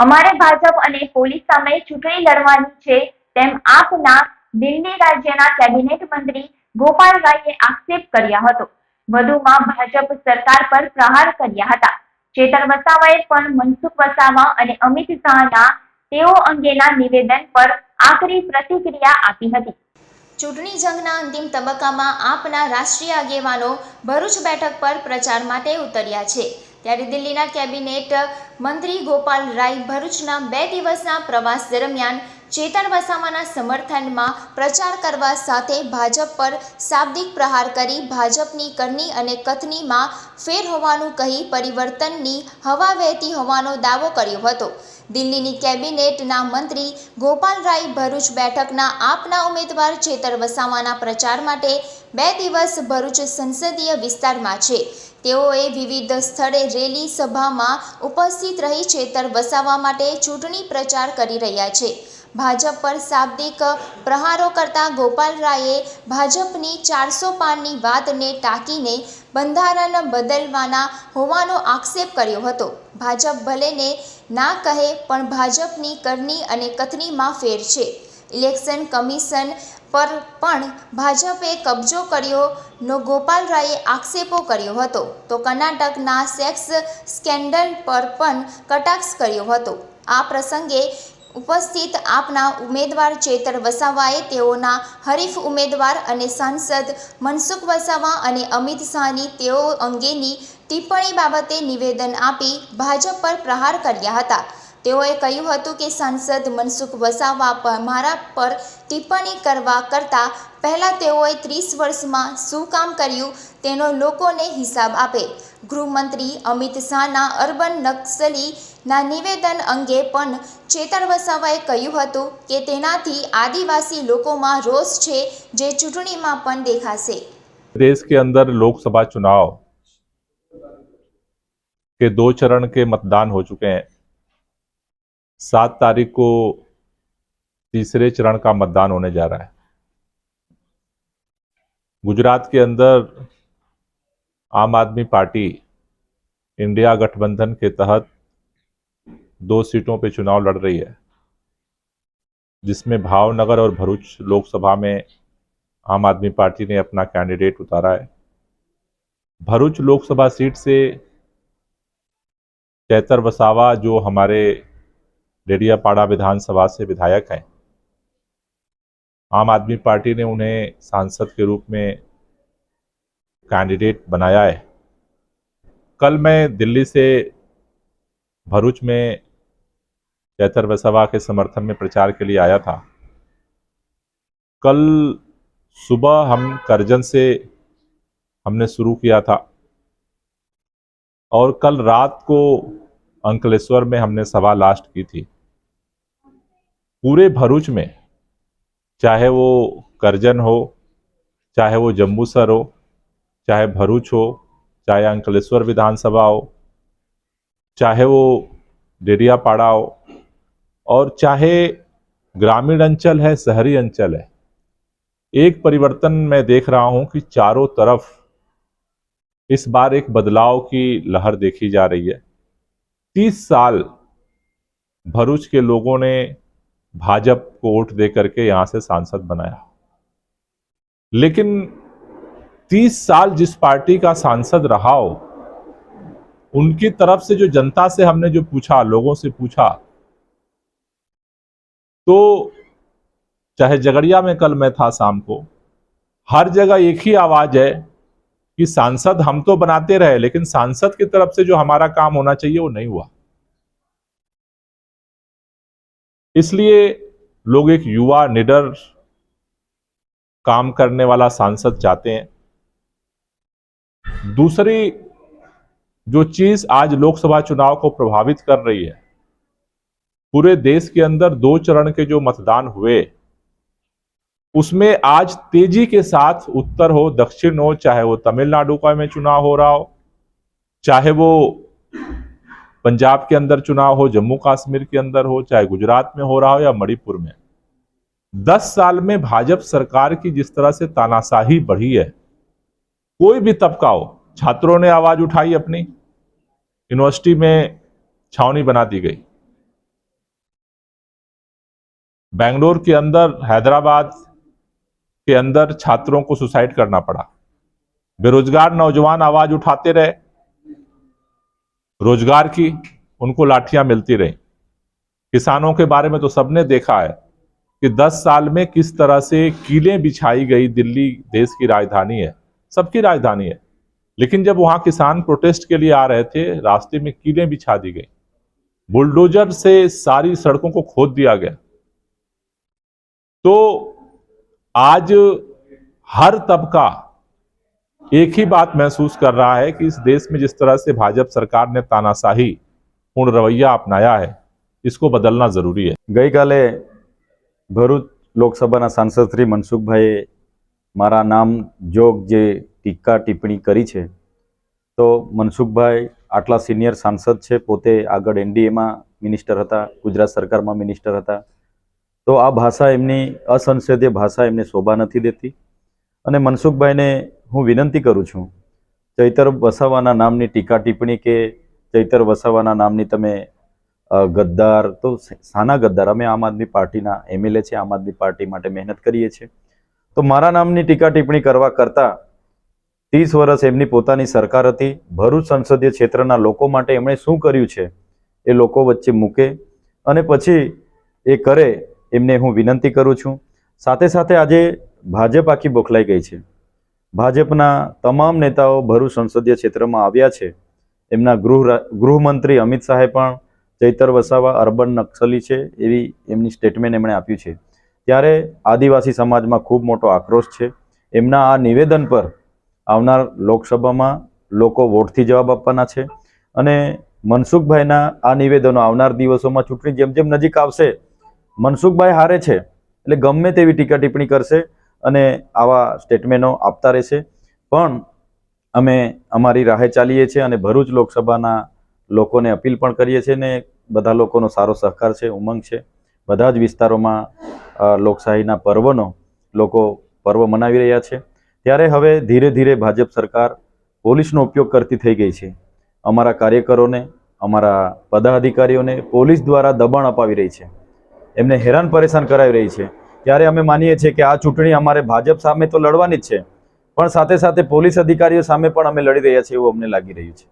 અમારે ભાજપ અને પોલીસ સામે ચૂંટણી લડવાની છે, તેમ આપના દિલ્હી રાજ્યના કેબિનેટ મંત્રી ગોપાલ રાયે આક્ષેપ કર્યા હતો. વધુમાં ભાજપ સરકાર પર પ્રહાર કર્યા હતા. ચેતન વસાવાએ પણ મનસુખ વસાવા અને અમિત શાહના તેઓ અંગેના નિવેદન પર આકરી પ્રતિક્રિયા આપી હતી. ચૂંટણી જંગના અંતિમ તબક્કામાં આપના રાષ્ટ્રીય આગેવાનો ભરૂચ બેઠક પર પ્રચાર માટે ઉતર્યા છે. ત્યારે દિલ્હીના કેબિનેટ મંત્રી ગોપાલ રાય ભરૂચના બે દિવસના પ્રવાસ દરમિયાન ચેતન વસાવાના સમર્થનમાં પ્રચાર કરવા સાથે ભાજપ પર શાબ્દિક પ્રહાર કરી ભાજપની કરની અને કથનીમાં ફેર હોવાનું કહી પરિવર્તનની હવા વહેતી હોવાનો દાવો કર્યો હતો. દિલ્હીની કેબિનેટના મંત્રી ગોપાલ રાય ભરૂચ બેઠકના આપના ઉમેદવાર ચેતર વસાવાના પ્રચાર માટે બે દિવસ ભરૂચ સંસદીય વિસ્તારમાં છે. તેઓએ વિવિધ સ્થળે રેલી સભામાં ઉપસ્થિત રહી ચેતર વસાવા માટે ચૂંટણી પ્રચાર કરી રહ્યા છે. ભાજપ પર શાબ્દિક પ્રહારો કરતા ગોપાલ રાયે ભાજપની ચારસો પારની વાતને ટાંકીને બંધારણ બદલવાના હોવાનો આક્ષેપ કર્યો હતો. ભાજપ ભલેને ના કહે, પણ ભાજપની કરની અને કથનીમાં ફેર છે. ઇલેક્શન કમિશન પર પણ ભાજપે કબજો કર્યોનો ગોપાલ રાયે આક્ષેપો કર્યો હતો. તો કર્ણાટકના સેક્સ સ્કેન્ડલ પર પણ કટાક્ષ કર્યો હતો. આ પ્રસંગે ઉપસ્થિત આપના ઉમેદવાર ચેતર વસાવાએ તેઓના હરીફ ઉમેદવાર અને સાંસદ મનસુખ વસાવા અને અમિત શાહની તેઓ અંગેની ટિપ્પણી બાબતે નિવેદન આપી ભાજપ પર પ્રહાર કર્યા હતા. તેઓએ કહ્યું હતું કે સાંસદ મનસુખ વસાવા પર મારા પર ટિપ્પણી કરવા કરતાં પહેલાં તેઓએ ત્રીસ વર્ષમાં શું કામ કર્યું તેનો લોકોને હિસાબ આપે ગૃહમંત્રી અમિત શાહના અર્બન નક્સલીના નિવેદન અંગે પણ ચેતર વસાવાએ કહ્યું હતું કે તેનાથી આદિવાસી લોકોમાં રોષ છે જે ચૂંટણીમાં પણ દેખાશે देश के अंदर लोकसभा चुनाव के दो चरण के मतदान हो चुके हैं सात तारीख को तीसरे चरण का मतदान होने जा रहा है। गुजरात के अंदर आम आदमी पार्टी इंडिया गठबंधन के तहत दो सीटों पे चुनाव लड़ रही है, जिसमें भावनगर और भरूच लोकसभा में आम आदमी पार्टी ने अपना कैंडिडेट उतारा है। भरूच लोकसभा सीट से चैतर वसावा जो हमारे डेडियापाड़ा विधानसभा से विधायक हैं। आम आदमी पार्टी ने उन्हें सांसद के रूप में कैंडिडेट बनाया है। कल मैं दिल्ली से भरूच में चैतर वसावा के समर्थन में प्रचार के लिए आया था। कल सुबह हम करजन से हमने शुरू किया था और कल रात को अंकलेश्वर में हमने सभा लास्ट की थी। पूरे भरूच में, चाहे वो करजन हो, चाहे वो जम्बूसर हो, चाहे भरूच हो, चाहे अंकलेश्वर विधानसभा हो, चाहे वो डेडियापाड़ा हो, और चाहे ग्रामीण अंचल है, शहरी अंचल है, एक परिवर्तन मैं देख रहा हूँ कि चारों तरफ़ इस बार एक बदलाव की लहर देखी जा रही है। तीस साल भरूच के लोगों ने भाजप को वोट दे करके यहाँ से सांसद बनाया। लेकिन तीस साल जिस पार्टी का सांसद रहा हो, उनकी तरफ़ से जो जनता से हमने जो पूछा, लोगों से पूछा तो चाहे जगड़िया में कल मैं था शाम को, हर जगह एक ही आवाज़ है कि सांसद हम तो बनाते रहे, लेकिन सांसद की तरफ़ से जो हमारा काम होना चाहिए वो नहीं हुआ। इसलिए लोग एक युवा, निडर काम करने वाला सांसद चाहते हैं। दूसरी जो चीज़ आज लोकसभा चुनाव को प्रभावित कर रही है, पूरे देश के अंदर दो चरण के जो मतदान हुए, उसमें आज तेज़ी के साथ उत्तर हो, दक्षिण हो, चाहे वो तमिलनाडु का में चुनाव हो रहा हो, चाहे वो पंजाब के अंदर चुनाव हो, जम्मू कश्मीर के अंदर हो, चाहे गुजरात में हो रहा हो या मणिपुर में। दस साल में भाजपा सरकार की जिस तरह से तानाशाही बढ़ी है, कोई भी तबका हो, छात्रों ने आवाज़ उठाई अपनी। यूनिवर्सिटी में छावनी बना दी गई। बेंगलोर के अंदर, हैदराबाद के अंदर छात्रों को सुसाइड करना पड़ा। बेरोजगार नौजवान आवाज़ उठाते रहे। रोज़गार की उनको लाठियाँ मिलती रही। किसानों के बारे में तो सबने देखा है कि 10 साल में किस तरह से कीलें बिछाई गई दिल्ली देश की राजधानी है, सबकी राजधानी है। लेकिन जब वहाँ किसान प्रोटेस्ट के लिए आ रहे थे, रास्ते में कीलें बिछा दी गई। बुलडोजर से सारी सड़कों को खोद दिया गया। तो आज हर तबका एक ही बात महसूस कर रहा है कि इस देश में जिस तरह से भाजपा सरकार ने तानाशाही पूर्ण रवैया अपनाया है इसको बदलना जरूरी है ગઈકાલે ભરૂચ લોકસભાના સાંસદ શ્રી મનસુખભાઈએ મારા નામ જોગ જે ટીકા ટિપ્પણી કરી છે તો મનસુખભાઈ આટલા સિનિયર સાંસદ છે પોતે આગળ એનડીએમાં મિનિસ્ટર હતા ગુજરાત સરકારમાં મિનિસ્ટર હતા તો આ ભાષા એમની અસંસદીય ભાષા એમને શોભા નથી દેતી અને મનસુખભાઈને હું વિનંતી કરું છું, ચૈતર વસાવાના નામની ટીકા ટિપ્પણી કે ચૈતર વસાવાના નામની તમે ગદ્દાર, તો સાના ગદ્દાર, અમે આમ આદમી પાર્ટીના એમએલએ છે, આમ આદમી પાર્ટી માટે મહેનત કરીએ છીએ. તો મારા નામની ટીકા ટિપ્પણી કરવા કરતાં ત્રીસ વર્ષ એમની પોતાની સરકાર હતી, ભરૂચ સંસદીય ક્ષેત્રના લોકો માટે એમણે શું કર્યું છે, એ લોકો વચ્ચે મૂકે અને પછી એ કરે એમને હું વિનંતી કરું છું. સાથે સાથે આજે ભાજપ આખી બોખલાઈ ગઈ છે. ભાજપના તમામ નેતાઓ ભરૂચ સંસદીય ક્ષેત્રમાં આવ્યા છે. એમના ગૃહ ગૃહમંત્રી અમિત શાહે પણ ચૈતર વસાવા, અર્બન નક્સલી છે એવી એમની સ્ટેટમેન્ટ એમણે આપ્યું છે. ત્યારે આદિવાસી સમાજમાં ખૂબ મોટો આક્રોશ છે. એમના આ નિવેદન પર આવનાર લોકસભામાં લોકો વોટથી જવાબ આપવાના છે અને મનસુખભાઈના આ નિવેદનો આવનાર દિવસોમાં ચૂંટણી જેમ જેમ નજીક આવશે, મનસુખભાઈ હારે છે એટલે ગમે તેવી ટીકા ટિપ્પણી કરશે. અને આવા સ્ટેટમેન્ટો આપતા રહેશે. પણ અમે અમારી રાહે ચાલીએ છીએ અને ભરૂચ લોકસભાના લોકોને અપીલ પણ કરીએ છીએ ને બધા લોકોનો સારો સહકાર છે, ઉમંગ છે. બધા જ વિસ્તારોમાં લોકશાહીના પર્વનો લોકો પર્વ મનાવી રહ્યા છે. ત્યારે હવે ધીરે ધીરે ભાજપ સરકાર પોલીસનો ઉપયોગ કરતી થઈ ગઈ છે. અમારા કાર્યકરોને, અમારા પદાધિકારીઓને પોલીસ દ્વારા દબાણ અપાવી રહી છે. એમને હેરાન પરેશાન કરાવી રહી છે. ત્યારે અમે માનીએ છીએ કે આ ચૂંટણી અમારે ભાજપ સામે તો લડવાની જ છે. પણ સાથે સાથે પોલીસ અધિકારીઓ સામે પણ અમે લડી રહ્યા છીએ એવું અમને લાગી રહ્યું છે.